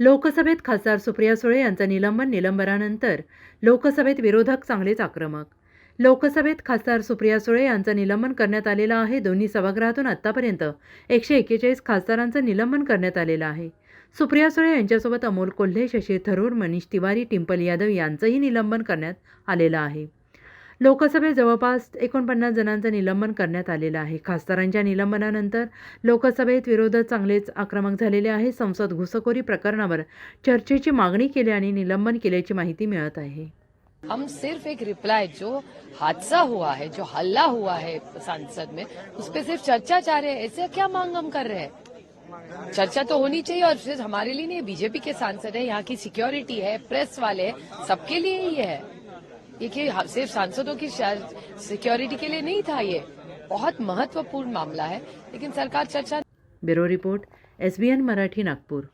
लोकसभेत खासदार सुप्रिया सुळे यांचं निलंबन निलंबनानंतर लोकसभेत विरोधक चांगलेच आक्रमक. लोकसभेत खासदार सुप्रिया सुळे यांचं निलंबन करण्यात आलेलं आहे. दोन्ही सभागृहातून आत्तापर्यंत एकशे एक्केचाळीस खासदारांचं निलंबन करण्यात आलेलं आहे. सुप्रिया सुळे यांच्यासोबत अमोल कोल्हे शशी थरूर मनीष तिवारी टिंपल यादव यांचंही निलंबन करण्यात आलेलं आहे. लोकसभेत जवळपास एकोणपन्नास जणांचं निलंबन करण्यात आलेलं आहे. खासदारांच्या निलंबनानंतर लोकसभेत विरोधक चांगलेच आक्रमक झालेले आहे संसद घुसखोरी प्रकरणावर चर्चेची मागणी केल्याने निलंबन केल्याची माहिती मिळत आहे. हम सिर्फ एक रिप्लाई जो हादसा हुआ है जो हल्ला हुआ है संसद में उस पर सिर्फ चर्चा चाह रहे हैं। ऐसे क्या मांग हम कर रहे हैं? चर्चा तो होनी चाहिए और सिर्फ हमारे लिए नहीं बीजेपी के सांसद है यहाँ की सिक्योरिटी है प्रेस वाले सबके लिए ही है। ये कि सिर्फ सांसदों की सिक्योरिटी के लिए नहीं था ये। बहुत महत्त्वपूर्ण मामला है लेकिन सरकार चर्चा bureau report S B N Marathi Nagpur.